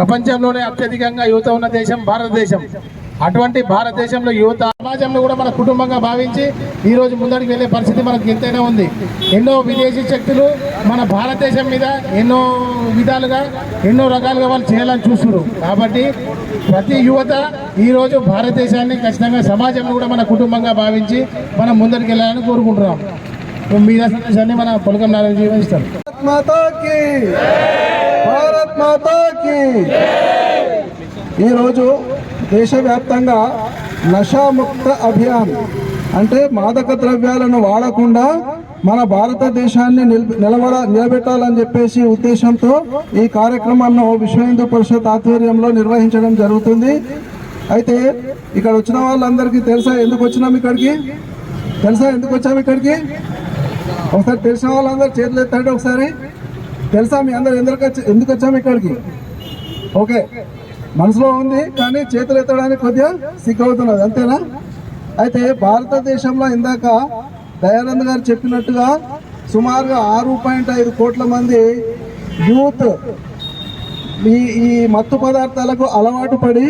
ప్రపంచంలోనే అత్యధికంగా యువత ఉన్న దేశం భారతదేశం. అటువంటి భారతదేశంలో యువత సమాజంలో కూడా మన కుటుంబంగా భావించి ఈరోజు ముందడికి వెళ్ళే పరిస్థితి మనకు ఎంతైనా ఉంది. ఎన్నో విదేశీ శక్తులు మన భారతదేశం మీద ఎన్నో విధాలుగా ఎన్నో రకాలుగా వాళ్ళు చేయాలని చూస్తున్నారు. కాబట్టి ప్రతి యువత ఈరోజు భారతదేశాన్ని ఖచ్చితంగా సమాజంలో కూడా మన కుటుంబంగా భావించి మనం ముందరికి వెళ్ళాలని కోరుకుంటున్నాం. మీద సందేశాన్ని మన పొలకం నారాయణ జీవిస్తారు భారత్ మాతాకి. ఈరోజు దేశవ్యాప్తంగా నషాముక్త అభియాన్ అంటే మాదక ద్రవ్యాలను వాడకుండా మన భారతదేశాన్ని నిల్- నిలబడ నిలబెట్టాలని చెప్పేసి ఉద్దేశంతో ఈ కార్యక్రమాలను విశ్వ హిందూ పరిషత్ ఆధ్వర్యంలో నిర్వహించడం జరుగుతుంది. అయితే ఇక్కడ వచ్చిన వాళ్ళందరికీ తెలుసా ఎందుకు వచ్చినాం ఇక్కడికి? తెలుసా ఎందుకు వచ్చాము ఇక్కడికి? ఒకసారి తెలిసిన వాళ్ళందరూ చేతులు ఎత్తండి ఒకసారి. తెలుసా మీ అందరు ఎందుకు వచ్చి- ఎందుకు వచ్చాము ఇక్కడికి? ఓకే. మనసులో ఉంది కానీ చేతులు ఎత్తడానికి కొద్దిగా సిగ్గు అవుతున్నది అంతేనా? అయితే భారతదేశంలో ఇందాక దయానంద్ గారు చెప్పినట్టుగా సుమారుగా ఆరు పాయింట్ ఐదు కోట్ల మంది యూత్ ఈ ఈ మత్తు పదార్థాలకు అలవాటు పడి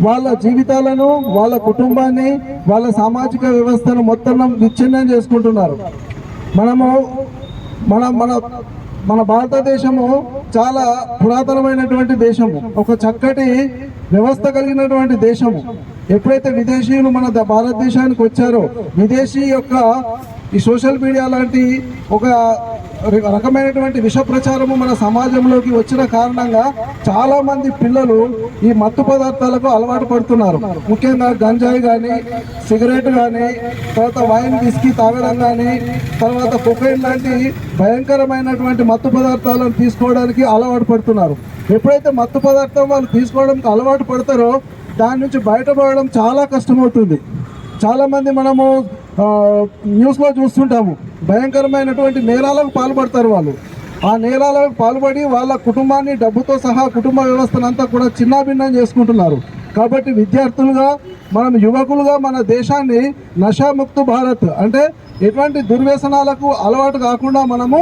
వాళ్ళ జీవితాలను వాళ్ళ కుటుంబాన్ని వాళ్ళ సామాజిక వ్యవస్థను మొత్తం విచ్ఛిన్నం చేసుకుంటున్నారు. మనము మన మన మన భారతదేశము చాలా పురాతనమైనటువంటి దేశము. ఒక చక్కటి వ్యవస్థ కలిగినటువంటి దేశము. ఎప్పుడైతే విదేశీయులు మన భారతదేశానికి వచ్చారో విదేశీ యొక్క ఈ సోషల్ మీడియా లాంటి ఒక రకమైనటువంటి విష ప్రచారము మన సమాజంలోకి వచ్చిన కారణంగా చాలా మంది పిల్లలు ఈ మత్తు పదార్థాలకు అలవాటు పడుతున్నారు. ముఖ్యంగా గంజాయి కానీ సిగరెట్ కానీ తర్వాత వైన్ విస్కీ తాగడం కానీ తర్వాత కొకైన్ లాంటి భయంకరమైనటువంటి మత్తు పదార్థాలను తీసుకోవడానికి అలవాటు పడుతున్నారు. ఎప్పుడైతే మత్తు పదార్థం వాళ్ళు తీసుకోవడానికి అలవాటు పడతారో దాని నుంచి బయటపడడం చాలా కష్టమవుతుంది. చాలామంది మనము న్యూస్లో చూస్తుంటాము. భయంకరమైనటువంటి నేరాలకు పాల్పడతారు వాళ్ళు. ఆ నేరాలకు పాల్పడి వాళ్ళ కుటుంబాన్ని డబ్బుతో సహా కుటుంబ వ్యవస్థనంతా కూడా చిన్నాభిన్నం చేసుకుంటున్నారు. కాబట్టి విద్యార్థులుగా మనం యువకులుగా మన దేశాన్ని నషాముక్త భారత్ అంటే ఎటువంటి దుర్వ్యసనాలకు అలవాటు కాకుండా మనము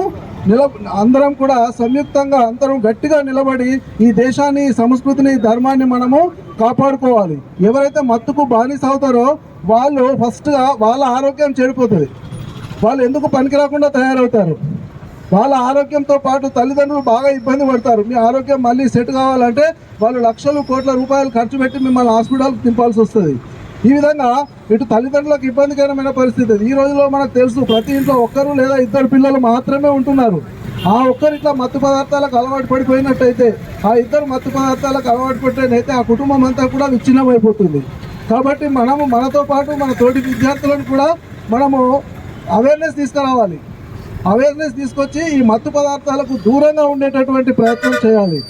నిల అందరం కూడా సంయుక్తంగా అందరం గట్టిగా నిలబడి ఈ దేశాన్ని సంస్కృతిని ధర్మాన్ని మనము కాపాడుకోవాలి. ఎవరైతే మత్తుకు బానిస అవుతారో వాళ్ళు ఫస్ట్గా వాళ్ళ ఆరోగ్యం చెడిపోతుంది వాళ్ళు ఎందుకు పనికి రాకుండా తయారవుతారు? వాళ్ళ ఆరోగ్యంతో పాటు తల్లిదండ్రులు బాగా ఇబ్బంది పడతారు. మీ ఆరోగ్యం మళ్ళీ సెట్ కావాలంటే వాళ్ళు లక్షలు కోట్ల రూపాయలు ఖర్చు పెట్టి మిమ్మల్ని హాస్పిటల్కి దింపాల్సి వస్తుంది. ఈ విధంగా ఇటు తల్లిదండ్రులకు ఇబ్బందికరమైన పరిస్థితి ఈ రోజులో మనకు తెలుసు ప్రతి ఇంట్లో ఒక్కరు లేదా ఇద్దరు పిల్లలు మాత్రమే ఉంటున్నారు. ఆ ఒక్కరు ఇట్లా మత్తు పదార్థాలకు అలవాటు పడిపోయినట్టయితే ఆ ఇద్దరు మత్తు పదార్థాలకు అలవాటు పడితేనైతే ఆ కుటుంబం అంతా కూడా విచ్ఛిన్నమైపోతుంది. కాబట్టి మనము మనతో పాటు మన తోటి విద్యార్థులను కూడా మనము అవేర్నెస్ తీసుకురావాలి. అవేర్నెస్ తీసుకొచ్చి ఈ మత్తు పదార్థాలకు దూరంగా ఉండేటటువంటి ప్రయత్నం చేయాలి.